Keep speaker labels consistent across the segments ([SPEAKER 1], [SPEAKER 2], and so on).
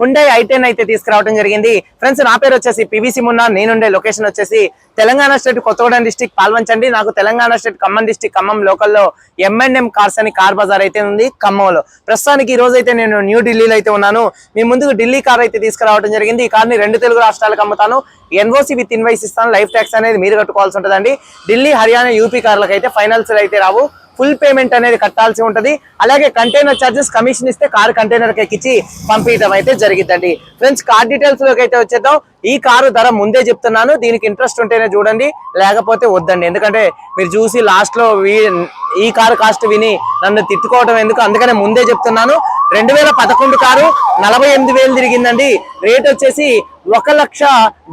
[SPEAKER 1] Hyundai i ten అయితే తీసుకురావడం జరిగింది. ఫ్రెండ్స్ నా పేరు వచ్చేసి పివిసి మున్నా నేనుండే లొకేషన్ వచ్చేసి తెలంగాణ స్టేట్ కొత్తగూడెం డిస్టిక్ పాల్వంచండి. నాకు తెలంగాణ స్టేట్ ఖమ్మం డిస్టిక్ ఖమ్మం లోకల్లో ఎంఎన్ఎం కార్స్ అని కార్ బజార్ అయితే ఉంది ఖమ్మంలో. ప్రస్తుతానికి ఈ రోజు అయితే నేను న్యూ ఢిల్లీలో అయితే ఉన్నాను. మీ ముందుకు ఢిల్లీ కార్ అయితే తీసుకురావడం జరిగింది. ఈ కార్ని రెండు తెలుగు రాష్ట్రాలకు అమ్ముతాను. ఎన్ఓసి విత్ ఇన్వైస్ ఇస్తాను. లైఫ్ ట్యాక్స్ అనేది మీరు కట్టుకోవాల్సి ఉంటుందండి. ఢిల్లీ హర్యానా యూపీ కార్లకు అయితే ఫైనాన్స్ అయితే రావు. ఫుల్ పేమెంట్ అనేది కట్టాల్సి ఉంటుంది. అలాగే కంటైనర్ చార్జెస్ కమిషన్ ఇస్తే కార్ కంటైనర్ ఎక్కించి పంపించడం అయితే జరిగిందండి. ఫ్రెండ్స్ కార్ డీటెయిల్స్లోకి అయితే వచ్చేద్దాం. ఈ కారు ధర ముందే చెప్తున్నాను. దీనికి ఇంట్రెస్ట్ ఉంటేనే చూడండి. లేకపోతే వద్దండి. ఎందుకంటే మీరు చూసి లాస్ట్లో ఈ కారు కాస్ట్ విని నన్ను తిట్టుకోవడం ఎందుకు? అందుకనే ముందే చెప్తున్నాను. రెండు వేల పదకొండు కారు నలభై ఎనిమిది వేలు తిరిగిందండి. రేట్ వచ్చేసి ఒక లక్ష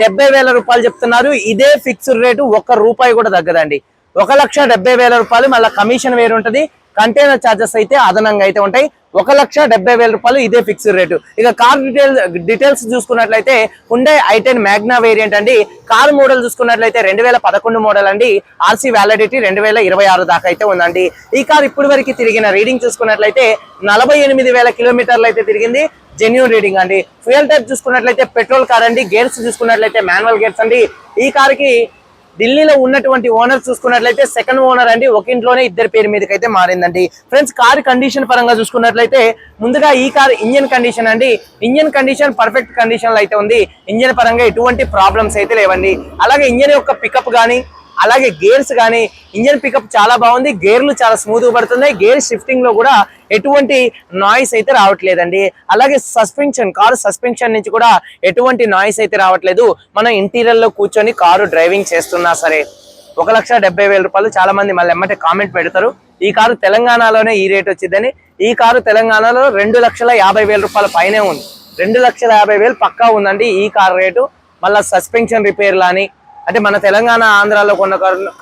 [SPEAKER 1] డెబ్బై వేల రూపాయలు చెప్తున్నారు. ఇదే ఫిక్స్డ్ రేటు ఒక్క రూపాయి కూడా తగ్గదండి. ఒక లక్ష డెబ్బై వేల రూపాయలు మళ్ళీ కమిషన్ వేరు ఉంటది కంటైనర్ ఛార్జెస్ అయితే అదనంగా అయితే ఉంటాయి. ఒక లక్ష డెబ్బై వేల రూపాయలు ఇదే ఫిక్స్డ్ రేటు ఇక కార్ డీటెయిల్ డీటెయిల్స్ చూసుకున్నట్లయితే ఉండే ఐటెన్ మ్యాగ్నా వేరియంట్ అండి. కార్ మోడల్ చూసుకున్నట్లయితే రెండు వేల పదకొండు మోడల్ అండి. ఆర్సీ వ్యాలిడిటీ రెండు వేల ఇరవై ఆరు దాకా అయితే ఉందండి. ఈ కార్ ఇప్పటి వరకు తిరిగిన రీడింగ్ చూసుకున్నట్లయితే నలభై ఎనిమిది వేల కిలోమీటర్లు అయితే తిరిగింది. జెన్యున్ రీడింగ్ అండి. ఫ్యూయల్ టైప్ చూసుకున్నట్లయితే పెట్రోల్ కార్ అండి. గేర్స్ చూసుకున్నట్లయితే మాన్యువల్ గేర్స్ అండి. ఈ కార్కి ఢిల్లీలో ఉన్నటువంటి ఓనర్ చూసుకున్నట్లయితే సెకండ్ ఓనర్ అండి. ఒక ఇంట్లోనే ఇద్దరు పేరు మీదకి అయితే మారిందండి. ఫ్రెండ్స్ కార్ కండిషన్ పరంగా చూసుకున్నట్లయితే ముందుగా ఈ కార్ ఇంజన్ కండిషన్ అండి. ఇంజన్ కండిషన్ పర్ఫెక్ట్ కండిషన్ అయితే ఉంది. ఇంజన్ పరంగా ఎటువంటి ప్రాబ్లమ్స్ అయితే లేవండి. అలాగే ఇంజన్ యొక్క పికప్ కానీ అలాగే గేర్స్ కానీ ఇంజన్ పికప్ చాలా బాగుంది గేర్లు చాలా స్మూత్గా పడుతున్నాయి గేర్ షిఫ్టింగ్లో కూడా ఎటువంటి నాయిస్ అయితే రావట్లేదండి. అలాగే సస్పెన్షన్ కారు సస్పెన్షన్ నుంచి కూడా ఎటువంటి నాయిస్ అయితే రావట్లేదు. మనం ఇంటీరియర్లో కూర్చొని కారు డ్రైవింగ్ చేస్తున్నా సరే. ఒక లక్ష డెబ్బై వేల రూపాయలు చాలా మంది మళ్ళీ ఎమ్మటే కామెంట్ పెడతారు. ఈ కారు తెలంగాణలోనే ఈ రేట్ వచ్చిందని. ఈ కారు తెలంగాణలో రెండు లక్షల యాభై వేల రూపాయల పైనే ఉంది. రెండు లక్షల యాభై వేలు పక్కా ఉందండి ఈ కారు రేటు మళ్ళీ సస్పెన్షన్ రిపేర్లు అని అంటే మన తెలంగాణ ఆంధ్రాలో కొన్న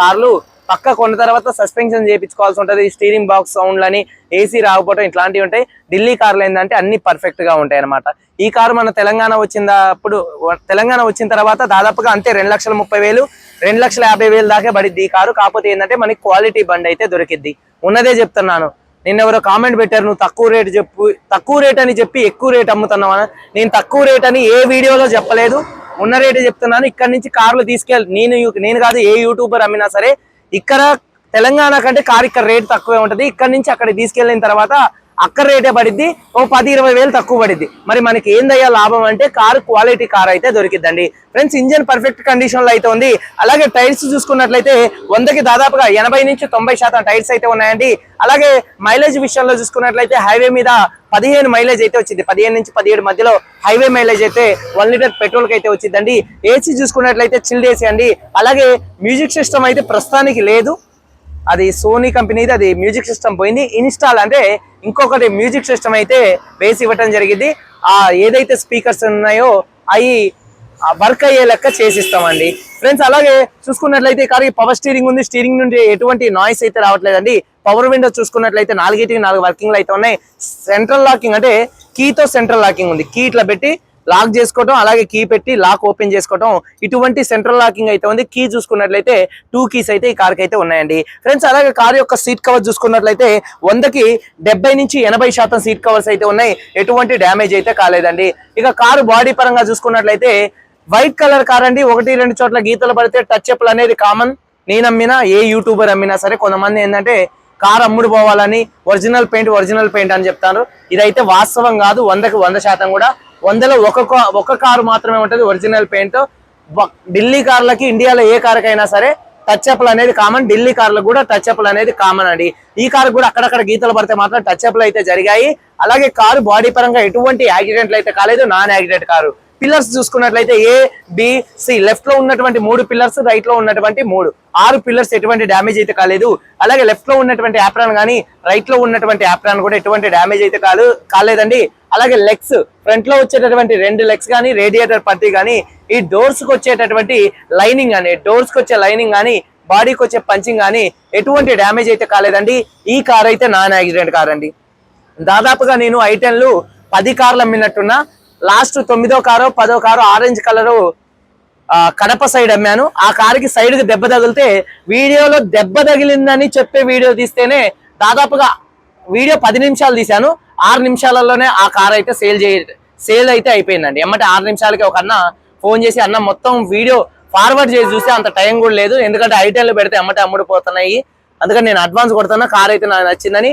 [SPEAKER 1] కార్లు పక్క కొన్న తర్వాత సస్పెన్షన్ చేయించుకోవాల్సి ఉంటుంది. స్టీరింగ్ బాక్స్ సౌండ్లని ఏసీ రాకపోవడం ఇట్లాంటివి ఉంటాయి. ఢిల్లీ కార్లు ఏంటంటే అన్ని పర్ఫెక్ట్గా ఉంటాయి అనమాట ఈ కారు మన తెలంగాణ వచ్చిన అప్పుడు తెలంగాణ వచ్చిన తర్వాత దాదాపుగా అంతే రెండు లక్షల ముప్పై వేలు రెండు లక్షల యాభై వేలు దాకా పడిద్ది ఈ కారు. కాకపోతే ఏంటంటే మనకి క్వాలిటీ బండి అయితే దొరికిద్ది. ఉన్నదే చెప్తున్నాను. నిన్న ఎవరో కామెంట్ పెట్టారు నువ్వు తక్కువ రేట్ చెప్పు తక్కువ రేట్ అని చెప్పి ఎక్కువ రేట్ అమ్ముతున్నావు? నేను తక్కువ రేట్ అని ఏ వీడియోలో చెప్పలేదు. ఉన్న రేటు చెప్తున్నాను. ఇక్కడ నుంచి కార్లు తీసుకెళ్ళి నేను నేను కాదు ఏ యూట్యూబర్ అమ్మినా సరే ఇక్కడ తెలంగాణ కంటే కార్ ఇక్కడ రేట్ తక్కువే ఉంటుంది. ఇక్కడ నుంచి అక్కడ తీసుకెళ్ళిన తర్వాత అక్కడ రేటే పడిద్ది ఓ పది ఇరవై వేలు తక్కువ పడిద్ది. మరి మనకి ఏందయ్యా లాభం అంటే కారు క్వాలిటీ కార్ అయితే దొరికిద్దండి. ఫ్రెండ్స్ ఇంజన్ పర్ఫెక్ట్ కండిషన్లో అయితే ఉంది. అలాగే టైర్స్ చూసుకున్నట్లయితే వందకి దాదాపుగా ఎనభై నుంచి తొంభై శాతం టైర్స్ అయితే ఉన్నాయండి. అలాగే మైలేజ్ విషయంలో చూసుకున్నట్లయితే హైవే మీద పదిహేను మైలేజ్ అయితే వచ్చింది. పదిహేను నుంచి పదిహేడు మధ్యలో హైవే మైలేజ్ అయితే వన్ లీటర్ పెట్రోల్కి అయితే వచ్చిందండి. ఏసీ చూసుకున్నట్లయితే చిల్డ్ ఏసీ అండి అలాగే మ్యూజిక్ సిస్టమ్ అయితే ప్రస్తుతానికి లేదు. అది సోనీ కంపెనీది అది మ్యూజిక్ సిస్టమ్ పోయింది. ఇన్స్టాల్ అంటే ఇంకొకటి మ్యూజిక్ సిస్టమ్ అయితే వేసి ఇవ్వటం జరిగింది. ఆ ఏదైతే స్పీకర్స్ ఉన్నాయో అవి వర్క్ అయ్యే లెక్క చేసిస్తామండి. ఫ్రెండ్స్ అలాగే చూసుకున్నట్లయితే కానీ కారు పవర్ స్టీరింగ్ ఉంది. స్టీరింగ్ నుండి ఎటువంటి నాయిస్ అయితే రావట్లేదండి. పవర్ విండో చూసుకున్నట్లయితే నాలుగిటికి నాలుగు వర్కింగ్లు అయితే ఉన్నాయి. సెంట్రల్ లాకింగ్ అంటే కీతో సెంట్రల్ లాకింగ్ ఉంది. కీ ఇట్లా పెట్టి లాక్ చేసుకోవటం అలాగే కీ పెట్టి లాక్ ఓపెన్ చేసుకోవటం ఇటువంటి సెంట్రల్ లాకింగ్ అయితే ఉంది. కీ చూసుకున్నట్లయితే టూ కీస్ అయితే ఈ కార్ అయితే ఉన్నాయండి. ఫ్రెండ్స్ అలాగే కార్ యొక్క సీట్ కవర్ చూసుకున్నట్లయితే వందకి డెబ్బై నుంచి ఎనభై శాతం సీట్ కవర్స్ అయితే ఉన్నాయి. ఎటువంటి డ్యామేజ్ అయితే కాలేదండి. ఇక కారు బాడీ పరంగా చూసుకున్నట్లయితే వైట్ కలర్ కార్ అండి. ఒకటి రెండు చోట్ల గీతలు పడితే టచ్ అప్లు అనేది కామన్. నేను అమ్మినా ఏ యూట్యూబర్ అమ్మినా సరే కొంతమంది ఏంటంటే కార్ అమ్ముడు పోవాలని ఒరిజినల్ పెయింట్ ఒరిజినల్ పెయింట్ అని చెప్తారు. ఇదైతే వాస్తవం కాదు. వందకి వంద శాతం కూడా వందలో ఒక ఒక కారు మాత్రమే ఉంటుంది ఒరిజినల్ పెయింట్. ఢిల్లీ కార్లకి ఇండియాలో ఏ కారుకైనా సరే టచ్ అప్లు అనేది కామన్ ఢిల్లీ కార్లకు కూడా టచ్ అప్లు అనేది కామన్ అండి. ఈ కారు కూడా అక్కడక్కడ గీతలు పడితే మాత్రం టచ్ అప్లు అయితే జరిగాయి. అలాగే కారు బాడీ పరంగా ఎటువంటి యాక్సిడెంట్లు అయితే కాలేదు నాన్ యాక్సిడెంట్ కారు. పిల్లర్స్ చూసుకున్నట్లయితే ఏ బి సి లెఫ్ట్లో ఉన్నటువంటి మూడు పిల్లర్స్ రైట్లో ఉన్నటువంటి మూడు. ఆరు పిల్లర్స్ ఎటువంటి డ్యామేజ్ అయితే కాలేదు. అలాగే లెఫ్ట్లో ఉన్నటువంటి యాప్రాన్ కానీ రైట్లో ఉన్నటువంటి యాప్రాన్ కూడా ఎటువంటి డ్యామేజ్ అయితే కాదు కాలేదండి. అలాగే లెగ్స్ ఫ్రంట్లో వచ్చేటటువంటి రెండు లెగ్స్ కానీ రేడియేటర్ పట్టి కానీ ఈ డోర్స్కి వచ్చేటటువంటి లైనింగ్ కానీ డోర్స్కి వచ్చే లైనింగ్ కానీ బాడీకి వచ్చే పంచింగ్ కానీ ఎటువంటి డ్యామేజ్ అయితే కాలేదండి. ఈ కార్ అయితే నాన్ యాక్సిడెంట్ కార్ అండి. దాదాపుగా నేను ఐటెన్లు పది కార్లు అమ్మినట్టున్నా. లాస్ట్ తొమ్మిదో కారో పదో కారో ఆరెంజ్ కలరు కడప సైడ్ అమ్మాను. ఆ కారుకి సైడ్కి దెబ్బ తగిలితే వీడియోలో దెబ్బ తగిలిందని చెప్పే వీడియో తీస్తేనే దాదాపుగా వీడియో పది నిమిషాలు తీశాను. ఆరు నిమిషాలలోనే ఆ కార్ అయితే సేల్ చేయ సేల్ అయితే అయిపోయిందండి. ఎమ్మటే ఆరు నిమిషాలకి ఒక అన్న ఫోన్ చేసి అన్న మొత్తం వీడియో ఫార్వర్డ్ చేసి చూస్తే అంత టైం కూడా లేదు. ఎందుకంటే ఐటెంలు పెడితే ఎమ్మటే అమ్ముడిపోతున్నాయి అందుకని నేను అడ్వాన్స్ కొడుతున్నా. కార్ అయితే నాకు నచ్చిందని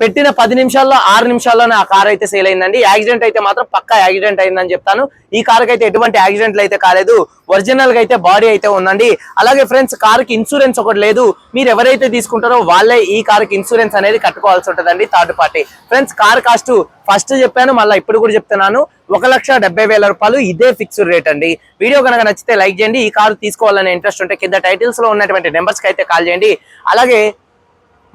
[SPEAKER 1] పెట్టిన పది నిమిషాల్లో ఆరు నిమిషాల్లోనే ఆ కార్ అయితే సేల్ అయిందండి. యాక్సిడెంట్ అయితే మాత్రం పక్కా యాక్సిడెంట్ అయిందని చెప్తాను. ఈ కార్ అయితే ఎటువంటి యాక్సిడెంట్లు అయితే కాలేదు. ఒరిజినల్గా అయితే బాడీ అయితే ఉందండి. అలాగే ఫ్రెండ్స్ కార్కి ఇన్సూరెన్స్ ఒకటి లేదు. మీరు ఎవరైతే తీసుకుంటారో వాళ్ళే ఈ కార్కి ఇన్సూరెన్స్ అనేది కట్టుకోవాల్సి ఉంటుందండి third party friends car cost first చెప్పాను మళ్ళీ ఇప్పుడు కూడా చెప్తున్నాను. ఒక లక్ష డెబ్బై వేల రూపాయలు ఇదే ఫిక్స్డ్ రేట్ అండి. వీడియో కనుక నచ్చితే లైక్ చేయండి. ఈ కార్ తీసుకోవాలనే ఇంట్రెస్ట్ ఉంటే కింద టైటిల్స్లో ఉన్నటువంటి నెంబర్స్కి అయితే కాల్ చేయండి. అలాగే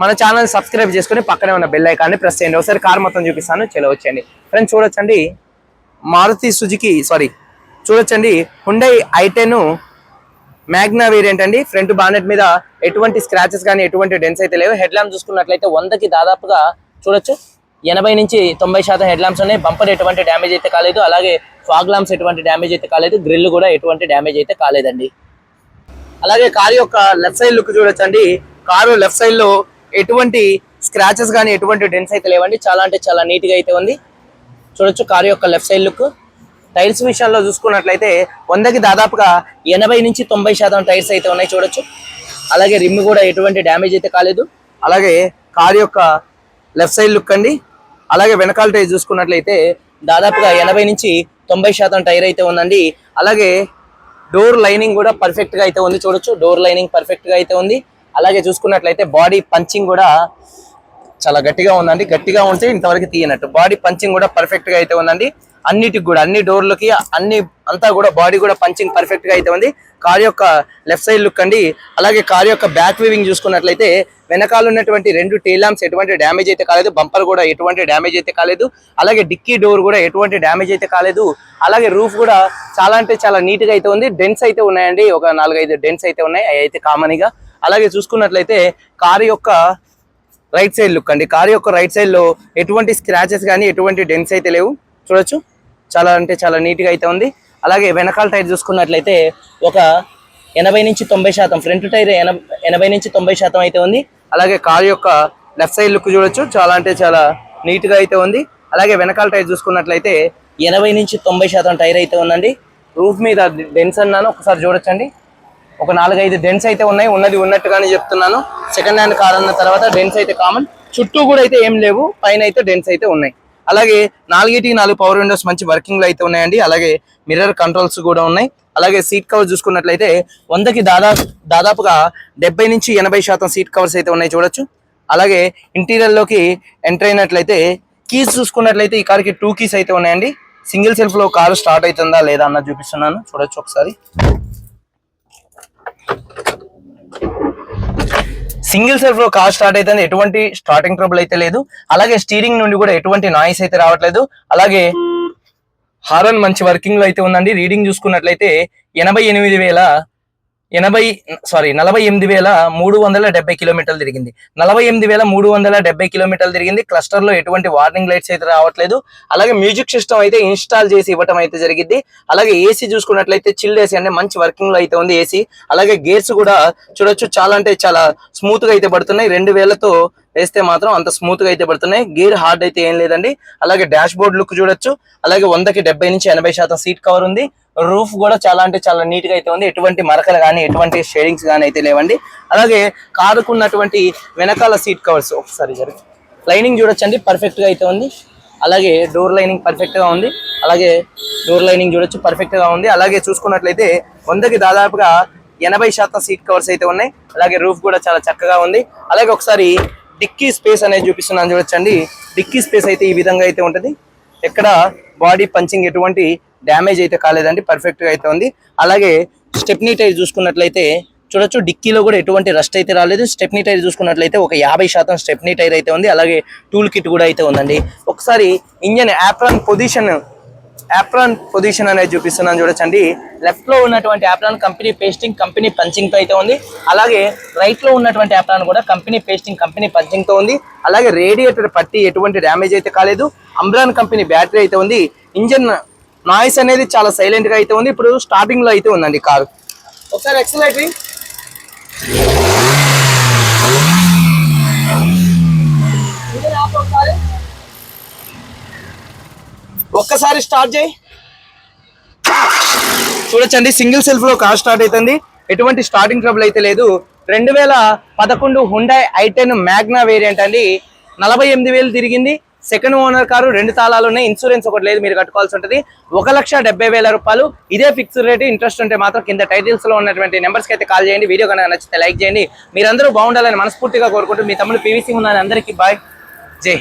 [SPEAKER 1] మన ఛానల్ సబ్స్క్రైబ్ చేసుకుని పక్కనే ఉన్న బెల్ ఐకాన్ని ప్రెస్ చేయండి. ఒకసారి కార్ మొత్తం చూపిస్తాను. చలో వచ్చేయండి. ఫ్రెండ్స్ చూడొచ్చండి. మారుతి సుజుకి సారీ చూడొచ్చండి. Hyundai i ten Magna variant అండి. ఫ్రంట్ బానెట్ మీద ఎటువంటి స్క్రాచెస్ కానీ ఎటువంటి డెన్స్ అయితే లేవు. హెడ్ ల్యాంప్ చూసుకున్నట్లయితే వందకి దాదాపుగా చూడొచ్చు. ఎనభై నుంచి తొంభై శాతం హెడ్ ల్యాంప్స్ ఉన్నాయి. బంపర్ ఎటువంటి డ్యామేజ్ అయితే కాలేదు. అలాగే ఫాగ్ ల్యాంప్స్ ఎటువంటి డ్యామేజ్ అయితే కాలేదు. గ్రిల్ కూడా ఎటువంటి డ్యామేజ్ అయితే కాలేదండి. అలాగే కారు యొక్క లెఫ్ట్ సైడ్ లుక్ చూడొచ్చండి. కారు లెఫ్ట్ సైడ్లో ఎటువంటి స్క్రాచెస్ కానీ ఎటువంటి డెన్స్ అయితే లేవండి. చాలా అంటే చాలా నీట్గా అయితే ఉంది. చూడొచ్చు కారు యొక్క లెఫ్ట్ సైడ్ లుక్ టైర్స్ విషయంలో చూసుకున్నట్లయితే వందకి దాదాపుగా ఎనభై నుంచి తొంభై శాతం టైర్స్ అయితే ఉన్నాయి చూడొచ్చు. అలాగే రిమ్ కూడా ఎటువంటి డ్యామేజ్ అయితే కాలేదు. అలాగే కారు యొక్క లెఫ్ట్ సైడ్ లుక్ అండి. అలాగే వెనకాల టైర్ చూసుకున్నట్లయితే దాదాపుగా ఎనభై నుంచి తొంభై శాతం టైర్ అయితే ఉందండి. అలాగే డోర్ లైనింగ్ కూడా పర్ఫెక్ట్గా అయితే ఉంది చూడొచ్చు. డోర్ లైనింగ్ పర్ఫెక్ట్గా అయితే ఉంది. అలాగే చూసుకున్నట్లయితే బాడీ పంచింగ్ కూడా చాలా గట్టిగా ఉందండి. గట్టిగా ఉంటే ఇంతవరకు తీయనట్టు. బాడీ పంచింగ్ కూడా పర్ఫెక్ట్గా అయితే ఉందండి. అన్నిటికి కూడా అన్ని డోర్లకి అన్ని అంతా కూడా బాడీ కూడా పంచింగ్ పర్ఫెక్ట్గా అయితే ఉంది. కార్ యొక్క లెఫ్ట్ సైడ్ లుక్ అండి. అలాగే కార్ యొక్క బ్యాక్ వీవింగ్ చూసుకున్నట్లయితే వెనకాల ఉన్నటువంటి రెండు టీలాంప్స్ ఎటువంటి డ్యామేజ్ అయితే కాలేదు. బంపర్ కూడా ఎటువంటి డ్యామేజ్ అయితే కాలేదు. అలాగే డిక్కీ డోర్ కూడా ఎటువంటి డ్యామేజ్ అయితే కాలేదు. అలాగే రూఫ్ కూడా చాలా అంటే చాలా నీట్గా అయితే ఉంది. డెన్స్ అయితే ఉన్నాయండి. ఒక నాలుగైదు డెన్స్ అయితే ఉన్నాయి. అవి అయితే కామన్గా. అలాగే చూసుకున్నట్లయితే కారు యొక్క రైట్ సైడ్ లుక్ అండి. కారు యొక్క రైట్ సైడ్లో ఎటువంటి స్క్రాచెస్ కానీ ఎటువంటి డెన్స్ అయితే లేవు. చూడొచ్చు. చాలా అంటే చాలా నీట్గా అయితే ఉంది. అలాగే వెనకాల టైర్ చూసుకున్నట్లయితే ఒక ఎనభై నుంచి తొంభై శాతం ఫ్రంట్ టైర్ ఎనభై నుంచి తొంభై శాతం అయితే ఉంది. అలాగే కార్ యొక్క లెఫ్ట్ సైడ్ లుక్ చూడొచ్చు. చాలా అంటే చాలా నీట్గా అయితే ఉంది. అలాగే వెనకాల టైర్ చూసుకున్నట్లయితే ఎనభై నుంచి తొంభై శాతం టైర్ అయితే ఉందండి. రూఫ్ మీద డెన్స్ అన్నాను. ఒకసారి చూడొచ్చండి. ఒక నాలుగైదు డెన్స్ అయితే ఉన్నాయి. ఉన్నది ఉన్నట్టుగానే చెప్తున్నాను. సెకండ్ హ్యాండ్ కార్ అన్న తర్వాత డెన్స్ అయితే కామన్ చుట్టూ కూడా అయితే ఏం లేవు. పైన అయితే డెన్స్ అయితే ఉన్నాయి. అలాగే నాలుగేటికి నాలుగు పవర్ విండోస్ మంచి వర్కింగ్లో అయితే ఉన్నాయండి. అలాగే మిర్రర్ కంట్రోల్స్ కూడా ఉన్నాయి. అలాగే సీట్ కవర్ చూసుకున్నట్లయితే వందకి దాదాపు దాదాపుగా డెబ్బై నుంచి ఎనభై శాతం సీట్ కవర్స్ అయితే ఉన్నాయి చూడొచ్చు. అలాగే ఇంటీరియర్లోకి ఎంటర్ అయినట్లయితే కీస్ చూసుకున్నట్లయితే ఈ కార్కి టూ కీస్ అయితే ఉన్నాయండి. సింగిల్ సెల్ఫ్లో కారు స్టార్ట్ అవుతుందా లేదా అన్నది చూపిస్తున్నాను. చూడొచ్చు ఒకసారి. సింగిల్ సెల్ఫ్లో కార్ స్టార్ట్ అయితే ఎటువంటి స్టార్టింగ్ ట్రబుల్ అయితే లేదు. అలాగే స్టీరింగ్ నుండి కూడా ఎటువంటి నాయిస్ అయితే రావట్లేదు. అలాగే హారన్ మంచి వర్కింగ్లో అయితే ఉందండి. రీడింగ్ చూసుకున్నట్లయితే ఎనభై ఎనిమిది వేల ఎనభై సారీ నలభై ఎనిమిది వేల మూడు వందల డెబ్బై కిలోమీటర్లు తిరిగింది. నలభై ఎనిమిది వేల మూడు వందల డెబ్బై కిలోమీటర్లు తిరిగింది. క్లస్టర్లో ఎటువంటి వార్నింగ్ లైట్స్ అయితే రావట్లేదు. అలాగే మ్యూజిక్ సిస్టమ్ అయితే ఇన్స్టాల్ చేసి ఇవ్వటం అయితే జరిగింది. అలాగే ఏసీ చూసుకున్నట్లయితే చిల్డ్ ఏసీ అంటే మంచి వర్కింగ్లో అయితే ఉంది ఏసీ. అలాగే గేర్స్ కూడా చూడొచ్చు. చాలా అంటే చాలా స్మూత్గా అయితే పడుతున్నాయి. రెండు వేలతో వేస్తే మాత్రం అంత స్మూత్గా అయితే పడుతున్నాయి. గేర్ హార్డ్ అయితే ఏం లేదండి. అలాగే డాష్ బోర్డ్ లుక్ చూడొచ్చు. అలాగే వందకి డెబ్బై నుంచి ఎనభై శాతం సీట్ కవర్ ఉంది. రూఫ్ కూడా చాలా అంటే చాలా నీట్గా అయితే ఉంది. ఎటువంటి మరకలు కానీ ఎటువంటి షేడింగ్స్ కానీ అయితే లేవండి. అలాగే కారుకున్నటువంటి వెనకాల సీట్ కవర్స్ ఒకసారి జరిగి లైనింగ్ చూడొచ్చండి పర్ఫెక్ట్గా అయితే ఉంది. అలాగే డోర్ లైనింగ్ పర్ఫెక్ట్గా ఉంది. అలాగే డోర్ లైనింగ్ చూడొచ్చు పర్ఫెక్ట్గా ఉంది. అలాగే చూసుకున్నట్లయితే వందకి దాదాపుగా ఎనభై శాతం సీట్ కవర్స్ అయితే ఉన్నాయి. అలాగే రూఫ్ కూడా చాలా చక్కగా ఉంది. అలాగే ఒకసారి డిక్కీ స్పేస్ అనేది చూపిస్తున్నాను చూడొచ్చండి. డిక్కీ స్పేస్ అయితే ఈ విధంగా అయితే ఉంటది. ఎక్కడ బాడీ పంచింగ్ ఎటువంటి డ్యామేజ్ అయితే కాలేదండి పర్ఫెక్ట్గా అయితే ఉంది. అలాగే స్టెప్నీ టైర్ చూసుకున్నట్లయితే చూడొచ్చు డిక్కీలో కూడా ఎటువంటి రస్ట్ అయితే రాలేదు. స్టెప్నీ టైర్ చూసుకున్నట్లయితే ఒక యాభై శాతం స్టెప్నీ టైర్ అయితే ఉంది. అలాగే టూల్ కిట్ కూడా అయితే ఉందండి. ఒకసారి engine apron position apron position అనేది చూపిస్తున్నాను చూడొచ్చండి. లెఫ్ట్లో ఉన్నటువంటి యాప్రాన్ కంపెనీ పేస్టింగ్ కంపెనీ పంచింగ్తో అయితే ఉంది. అలాగే రైట్లో ఉన్నటువంటి యాప్రాన్ కూడా కంపెనీ పేస్టింగ్ కంపెనీ పంచింగ్తో ఉంది. అలాగే రేడియేటర్ పట్టి ఎటువంటి డ్యామేజ్ అయితే కాలేదు. అంబ్రాన్ కంపెనీ బ్యాటరీ అయితే ఉంది. ఇంజన్ నాయిస్ అనేది చాలా సైలెంట్గా అయితే ఉంది. ఇప్పుడు స్టార్టింగ్లో అయితే ఉందండి కారు. ఒకసారి ఎక్సలేటరీ ఒక్కసారి స్టార్ట్ చేయి. చూడొచ్చండి సింగిల్ సెల్ఫ్లో కార్ స్టార్ట్ అవుతుంది. ఎటువంటి స్టార్టింగ్ ట్రబుల్ అయితే లేదు. రెండు వేల పదకొండు హుండా ఐటెన్ మ్యాగ్నా వేరియంట్ అండి. నలభై ఎనిమిది వేలు తిరిగింది. సెకండ్ ఓనర్ కారు రెండు తాళాలు ఉన్నాయి. ఇన్సూరెన్స్ ఒకటి లేదు మీరు కట్టుకోవాల్సి ఉంటుంది. ఒక లక్ష డెబ్బై వేల రూపాయలు. ఇదే ఫిక్స్డ్ రేట్ ఇంట్రెస్ట్ ఉంటే మాత్రం కింద టైటిల్స్లో ఉన్నటువంటి నెంబర్స్కి అయితే కాల్ చేయండి. వీడియో కనుక నచ్చితే లైక్ చేయండి. మీరందరూ బాగుండాలని మనస్ఫూర్తిగా కోరుకుంటూ మీ తమ్ముడు పీవీసీ ఉన్నాను అందరికీ బాయ్. జై